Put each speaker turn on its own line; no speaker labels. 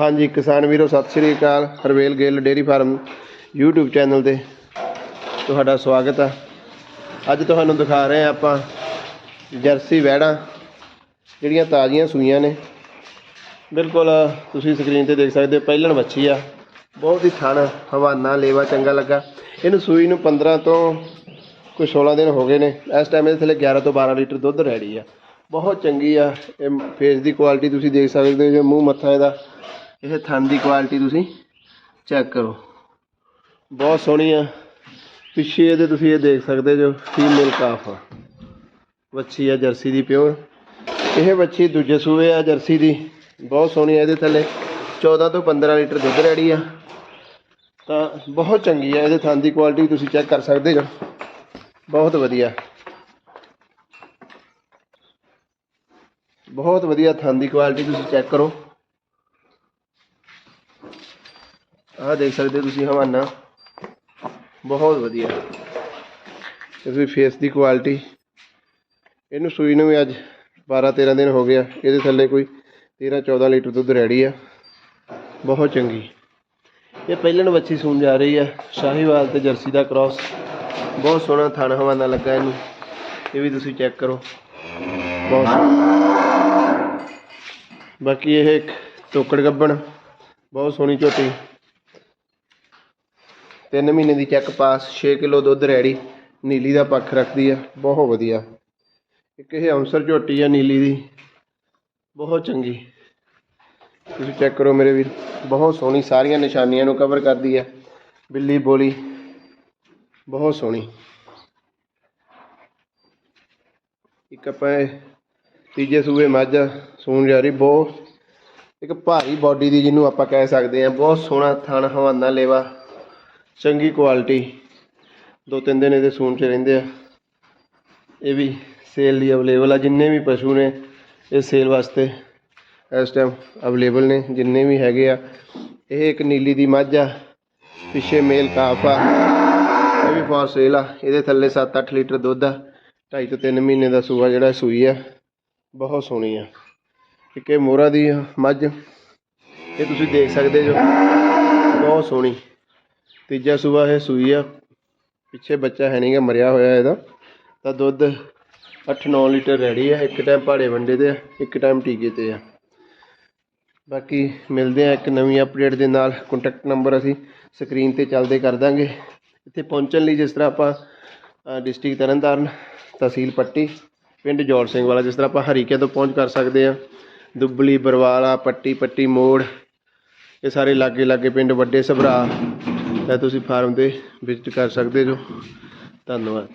ਹਾਂਜੀ, ਕਿਸਾਨ ਵੀਰੋ, ਸਤਿ ਸ੍ਰੀ ਅਕਾਲ। Harvel Gill dairy farm YouTube channel ਤੇ ਤੁਹਾਡਾ ਸਵਾਗਤ ਹੈ ਅੱਜ ਤੁਹਾਨੂੰ ਦਿਖਾ ਰਹੇ ਹਾਂ ਆਪਾਂ ਜਰਸੀ ਵੈੜਾਂ ਜਿਹੜੀਆਂ ਤਾਜ਼ੀਆਂ ਸੂਈਆਂ ਨੇ। ਬਿਲਕੁਲ, ਤੁਸੀਂ ਸਕਰੀਨ ਤੇ ਦੇਖ ਸਕਦੇ ਹੋ, ਪਹਿਲਣ ਵੱਛੀ ਆ। ਬਹੁਤ ਹੀ ਥਣ, ਹਵਾਨਾ, ਲੇਵਾ ਚੰਗਾ ਲੱਗਾ। ਇਹਨੂੰ ਸੂਈ ਨੂੰ 15 ਤੋਂ ਕੋਈ 16 ਦਿਨ ਹੋ ਗਏ ਨੇ। ਇਸ ਟਾਈਮ ਇਹਦੇ ਥੱਲੇ 11 ਤੋਂ 12 ਲੀਟਰ ਦੁੱਧ ਰੈਡੀ ਆ। ਬਹੁਤ ਚੰਗੀ ਆ, ਇਹ ਫੇਸ ਦੀ ਕੁਆਲਿਟੀ ਤੁਸੀਂ ਦੇਖ ਸਕਦੇ ਹੋ, ਜੋ ਮੂੰਹ ਮੱਥਾ ਇਹਦਾ ਇਹ ਥਣ ਦੀ ਕੁਆਲਿਟੀ ਤੁਸੀਂ ਚੈੱਕ ਕਰੋ। ਬਹੁਤ ਸੋਹਣੀ ਆ। ਪਿੱਛੇ ਇਹਦੇ ਤੁਸੀਂ ਇਹ ਦੇਖ ਸਕਦੇ ਜੋ ਫੀਮੇਲ ਕਾਫ ਆ। ਵੱਛੀ ਆ, ਜਰਸੀ ਦੀ ਪਿਓਰ ਇਹ ਵੱਛੀ ਦੂਜੇ ਸੂਏ ਆ, ਜਰਸੀ ਦੀ। ਬਹੁਤ ਸੋਹਣੀ ਆ ਇਹਦੇ ਥੱਲੇ। 14 ਤੋਂ 15 ਲੀਟਰ ਦੁੱਧ ਰੈਡੀ ਆ। ਤਾਂ ਬਹੁਤ ਚੰਗੀ ਆ, ਇਹਦੇ ਥਣ ਦੀ ਕੁਆਲਿਟੀ ਤੁਸੀਂ ਚੈੱਕ ਕਰ ਸਕਦੇ ਜੋ। ਬਹੁਤ ਵਧੀਆ। ਬਹੁਤ ਵਧੀਆ ਥਣ ਦੀ ਕੁਆਲਿਟੀ ਤੁਸੀਂ ਚੈੱਕ ਕਰੋ। ਆਹ ਦੇਖ ਸਕਦੇ ਹੋ ਤੁਸੀਂ ਹਵਾਨਾ। ਬਹੁਤ ਵਧੀਆ। ਇਸ ਦੀ ਫੇਸ ਦੀ ਕੁਆਲਿਟੀ ਇਹਨੂੰ ਸੂਈ ਨੂੰ ਵੀ ਅੱਜ 12 13 ਦਿਨ ਹੋ ਗਿਆ। ਇਹਦੇ ਥੱਲੇ ਕੋਈ 13 14 ਲੀਟਰ ਦੁੱਧ ਰੈਡੀ ਆ। ਬਹੁਤ ਚੰਗੀ। ਇਹ ਪਹਿਲਣ ਵੱਛੀ ਸੂਣ ਜਾ ਰਹੀ ਆ। ਸ਼ਾਹੀਵਾਲ ਤੇ ਜਰਸੀ ਦਾ ਕ੍ਰਾਸ ਬਹੁਤ ਸੋਹਣਾ ਥਣ ਹਵਾਨਾ ਲੱਗਾ ਇਹਨੂੰ। ਇਹ ਵੀ ਤੁਸੀਂ ਚੈੱਕ ਕਰੋ। ਬਹੁਤ ਬਾਕੀ ਇਹ ਇੱਕ ਤੋਕੜ ਗੱਬਣ। ਬਹੁਤ ਸੋਹਣੀ ਝੋਟੀ। 3 ਮਹੀਨੇ ਦੀ ਚੈੱਕ ਪਾਸ 6 ਕਿਲੋ ਦੁੱਧ ਰੈਡੀ, ਨੀਲੀ ਦਾ ਪੱਖ ਰੱਖਦੀ ਆ, ਬਹੁਤ ਵਧੀਆ। ਇੱਕ ਇਹ ਅੰਸਰ ਝੋਟੀ ਆ ਨੀਲੀ ਦੀ, ਬਹੁਤ ਚੰਗੀ। ਤੁਸੀਂ ਚੈੱਕ ਕਰੋ ਮੇਰੇ ਵੀਰ, ਬਹੁਤ ਸੋਹਣੀ, ਸਾਰੀਆਂ ਨਿਸ਼ਾਨੀਆਂ ਨੂੰ ਕਵਰ ਕਰਦੀ ਆ, ਬਿੱਲੀ ਬੋਲੀ, ਬਹੁਤ ਸੋਹਣੀ। ਇੱਕ ਆਪਾਂ ਇਹ ਤੀਜੇ ਸੂਏ ਮੱਝ ਸੂਣ ਜਾ ਰਹੀ ਬਹੁਤ, ਇੱਕ ਭਾਰੀ ਬਾਡੀ ਦੀ ਜਿਹਨੂੰ ਆਪਾਂ ਕਹਿ ਸਕਦੇ ਆ, ਬਹੁਤ ਸੋਹਣਾ ਥਣ ਹਵਾਨਾ ਲੇਵਾ। ਚੰਗੀ ਕੁਆਲਿਟੀ ਦੋ ਤਿੰਨ ਦਿਨ ਇਹਦੇ ਸੂਣ 'ਚ ਰਹਿੰਦੇ ਆ। ਇਹ ਵੀ ਸੇਲ ਲਈ ਅਵੇਲੇਬਲ ਆ। ਜਿੰਨੇ ਵੀ ਪਸ਼ੂ ਨੇ ਇਹ ਸੇਲ ਵਾਸਤੇ ਇਸ ਟਾਈਮ ਅਵੇਲੇਬਲ ਨੇ, ਜਿੰਨੇ ਵੀ ਹੈਗੇ ਆ। ਇਹ ਇੱਕ ਨੀਲੀ ਦੀ ਮੱਝ ਆ, ਪਿੱਛੇ ਮੇਲ ਕਾਫ ਆ। ਇਹ ਵੀ ਫॉर ਸੇਲ ਆ। ਇਹਦੇ ਥੱਲੇ 7-8 ਲੀਟਰ ਦੁੱਧ ਆ। ਢਾਈ ਤੋਂ 3 ਮਹੀਨੇ ਦਾ ਸੂਆ ਜਿਹੜਾ ਸੂਈ ਆ। ਬਹੁਤ ਸੋਹਣੀ ਆ। ਇੱਕ ਇਹ ਮੋਹਰਾ ਦੀ ਆ ਮੱਝ। ਇਹ ਤੁਸੀਂ ਦੇਖ ਸਕਦੇ ਜੋ। ਬਹੁਤ ਸੋਹਣੀ। ਤੀਜਾ ਸੂਆ ਇਹ ਸੂਈ ਆ ਪਿੱਛੇ ਬੱਚਾ ਹੈ ਨਹੀਂਗਾ ਮਰਿਆ ਹੋਇਆ ਇਹਦਾ। ਤਾਂ ਦੁੱਧ 8-9 ਲੀਟਰ ਰੈਡੀ ਆ, ਇੱਕ ਟਾਈਮ ਪਹਾੜੇ ਵੰਡੇ ਤੇ ਆ, ਇੱਕ ਟਾਈਮ ਟੀਕੇ ਤੇ ਆ। ਬਾਕੀ ਮਿਲਦੇ ਆ ਇੱਕ ਨਵੀਂ ਅਪਡੇਟ ਦੇ ਨਾਲ। ਕੰਟੈਕਟ ਨੰਬਰ ਅਸੀਂ ਸਕਰੀਨ ਤੇ ਚੱਲਦੇ ਕਰ ਦਾਂਗੇ। ਇੱਥੇ ਪਹੁੰਚਣ ਲਈ ਜਿਸ ਤਰ੍ਹਾਂ ਆਪਾਂ ਡਿਸਟ੍ਰਿਕਟ ਤਰਨਤਾਰਨ, ਤਹਿਸੀਲ ਪੱਟੀ, ਪਿੰਡ ਜੋੜ ਸਿੰਘ ਵਾਲਾ ਜਿਸ ਤਰ੍ਹਾਂ ਆਪਾਂ ਹਰੀਕੇ ਤੋਂ ਪਹੁੰਚ ਕਰ ਸਕਦੇ ਆ। ਦੁੱਬਲੀ, ਬਰਵਾਲਾ ਪੱਟੀ ਪੱਟੀ ਮੋੜ, ਇਹ ਸਾਰੇ ਲਾਗੇ ਲਾਗੇ ਪਿੰਡ ਵੱਡੇ ਸਭਰਾ। ਤਾਂ ਤੁਸੀਂ ਫਾਰਮ ਤੇ ਵਿਜ਼ਿਟ ਕਰ ਸਕਦੇ ਜੋ। ਧੰਨਵਾਦ।